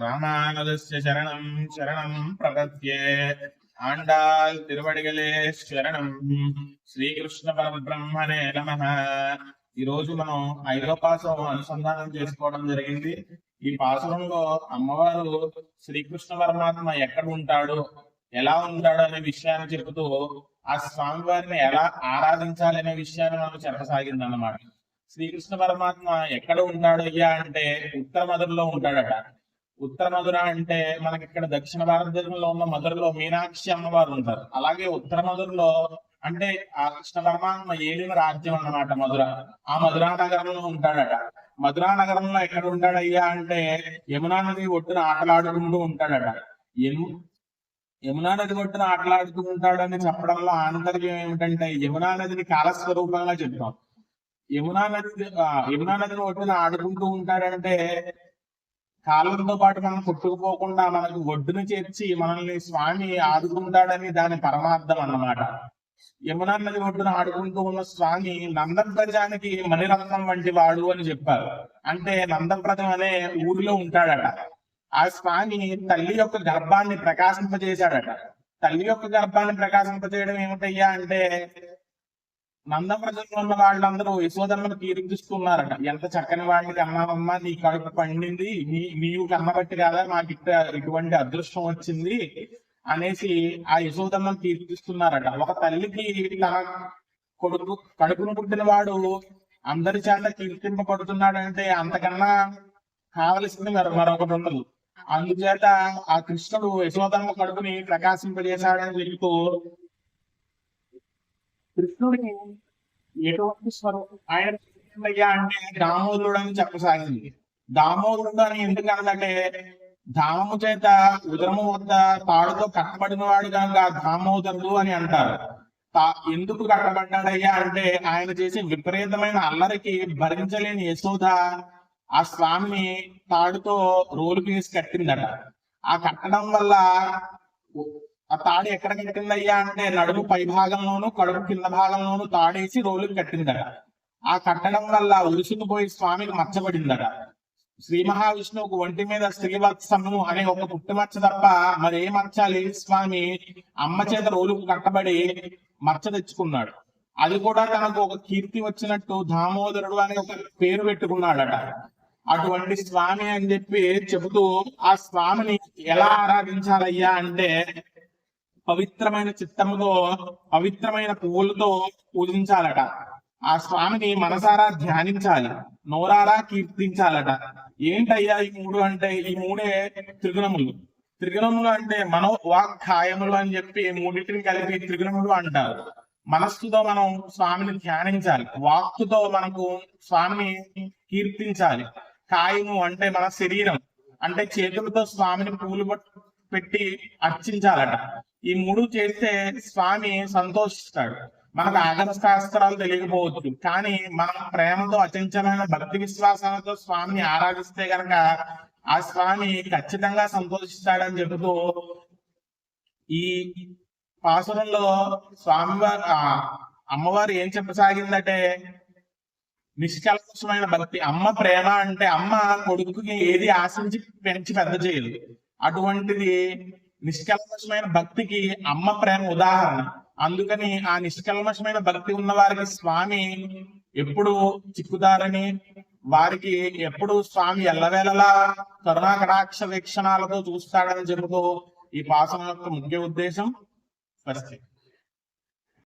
ராமானதஸ்ய శరణం శరణం பிரபத்யே ஆண்டாள் శరణం శ్రీకృష్ణ పరబ్రహ్మణే నమ ఈ రోజు మనం ఐదో పాసం అనుసంధానం చేసుకోవడం జరిగింది. ఈ పాసరంలో అమ్మవారు శ్రీకృష్ణ పరమాత్మ ఎక్కడ ఉంటాడు ఎలా ఉంటాడు అనే విషయాన్ని చెబుతూ ఆ స్వామివారిని ఎలా ఆరాధించాలి అనే విషయాన్ని మనం చెప్పసాగిందన్నమాట. శ్రీకృష్ణ పరమాత్మ ఎక్కడ ఉంటాడు అయ్యా అంటే ఉత్తర మధురలో ఉంటాడట. ఉత్తర మధుర అంటే మనకి ఇక్కడ దక్షిణ భారతదేశంలో ఉన్న మధురలో మీనాక్షి అమ్మవారు ఉంటారు. అలాగే ఉత్తర మధురలో అంటే ఆ కృష్ణ పరమాత్మ ఏలిన రాజ్యం అన్నమాట మధుర. ఆ మధురా నగరంలో ఉంటాడట. మధురా నగరంలో ఎక్కడ ఉంటాడయ్యా అంటే యమునా నది ఒడ్డున ఆటలాడుకుంటూ ఉంటాడట. యము యమునా నది ఒడ్డున ఆటలాడుతూ ఉంటాడని చెప్పడంలో ఆంతర్యం ఏమిటంటే యమునా నదిని కాలస్వరూపంగా చెప్తాం. యమునా నది యమునా నదిని ఒడ్డున ఆడుకుంటూ ఉంటాడంటే కాలంతో పాటు మనం కొట్టుకుపోకుండా మనకు ఒడ్డును చేర్చి మనల్ని స్వామి ఆదుకుంటాడని దాని పరమార్థం అన్నమాట. యమునా నది ఒడ్డున ఆడుకుంటూ ఉన్న స్వామి నందప్రజానికి మణిరత్నం వంటి వాడు అని చెప్పారు. అంటే నందప్రజం అనే ఊరిలో ఉంటాడట. ఆ స్వామి తల్లి యొక్క గర్భాన్ని ప్రకాశింపజేశాడట. తల్లి యొక్క గర్భాన్ని ప్రకాశింపజేయడం ఏమిటయ్యా అంటే నందప్రజంలో ఉన్న వాళ్ళందరూ యశోదమ్మను కీర్తిస్తున్నారట. ఎంత చక్కని వాడిని అమ్మమ్మ నీ కడుపు పండింది నీ నీవు కన్నబట్టి కదా మాకు ఇట్ట ఇటువంటి అదృష్టం వచ్చింది అనేసి ఆ యశోదమ్మను కీర్తిస్తున్నారట. ఒక తల్లికి తన కొడుకు కడుపును పుట్టిన వాడు అందరి చేత కీర్తింపబడుతున్నాడంటే అంతకన్నా కావలసింది మరొ మరొకటి ఉండదు. అందుచేత ఆ కృష్ణుడు యశోదమ్మ కడుపుని ప్రకాశింపజేశాడని చెబుతూ కృష్ణుడికి ఎటువంటి స్వరూపం ఆయన అంటే దామోదరుడు అని చెప్పసాగింది. దామోదరుడు అని ఎందుకు అన్నదంటే ధామము చేత ఉదరము వద్ద తాడుతో కట్టబడిన వాడు కనుక దామోదరుడు అని అంటారు. తా- ఎందుకు కట్టబడ్డాడయ్యా అంటే ఆయన చేసే విపరీతమైన అల్లరికి భరించలేని యశోద ఆ స్వామిని తాడుతో రోలు పీసి కట్టిందట. ఆ కట్టడం వల్ల ఆ తాడు ఎక్కడ కట్టిందయ్యా అంటే నడుము పై భాగంలోను కడుపు కింద భాగంలోను తాడేసి రోలుకి కట్టిందట. ఆ కట్టడం వల్ల ఉరుసుకుపోయి స్వామికి మచ్చబడిందట శ్రీ మహావిష్ణువుకు ఒంటి మీద శ్రీవత్సము అనే ఒక పుట్టుమచ్చ తప్ప మరే మచ్చాలి స్వామి. అమ్మ చేత రోలుకు కట్టబడి మచ్చ తెచ్చుకున్నాడు. అది కూడా తనకు ఒక కీర్తి వచ్చినట్టు దామోదరుడు అనే ఒక పేరు పెట్టుకున్నాడట. అటువంటి స్వామి అని చెప్పి చెబుతూ ఆ స్వామిని ఎలా ఆరాధించాలయ్యా అంటే పవిత్రమైన చిత్తముతో పవిత్రమైన పువ్వులతో పూజించాలట. ఆ స్వామిని మనసారా ధ్యానించాలి నోరారా కీర్తించాలట. ఏంటయ్యా ఈ మూడు అంటే? ఈ మూడే త్రిగుణములు. త్రిగుణములు అంటే మనో వాక్కాయములు అని చెప్పి మూడింటిని కలిపి త్రిగుణములు అంటారు. మనస్సుతో మనం స్వామిని ధ్యానించాలి వాక్కుతో మనకు స్వామిని కీర్తించాలి. కాయము అంటే మన శరీరం అంటే చేతులతో స్వామిని పూలు పెట్టి అర్చించాలట. ఈ మూడు చేస్తే స్వామి సంతోషిస్తాడు. మనకు ఆగమ శాస్త్రాలు తెలియకపోవచ్చు. కానీ మనం ప్రేమతో అచంచలమైన భక్తి విశ్వాసాలతో స్వామిని ఆరాధిస్తే గనక ఆ స్వామి ఖచ్చితంగా సంతోషిస్తాడని చెబుతూ ఈ పాసురంలో స్వామివారు అమ్మవారు ఏం చెప్పసాగిందంటే నిష్కల్పమైన భక్తి. అమ్మ ప్రేమ అంటే అమ్మ కొడుకుకి ఏది ఆశించి పెంచి పెద్ద చేయదు. అటువంటిది నిష్కల్మషమైన భక్తికి అమ్మ ప్రేమ ఉదాహరణ. అందుకని ఆ నిష్కల్మషమైన భక్తి ఉన్న వారికి స్వామి ఎప్పుడు చిక్కుతారని వారికి ఎప్పుడు స్వామి ఎల్లవేళలా కరుణా కటాక్ష వీక్షణాలతో చూస్తాడని చెబుతూ ఈ పాసన యొక్క ముఖ్య ఉద్దేశం పరిస్థితి.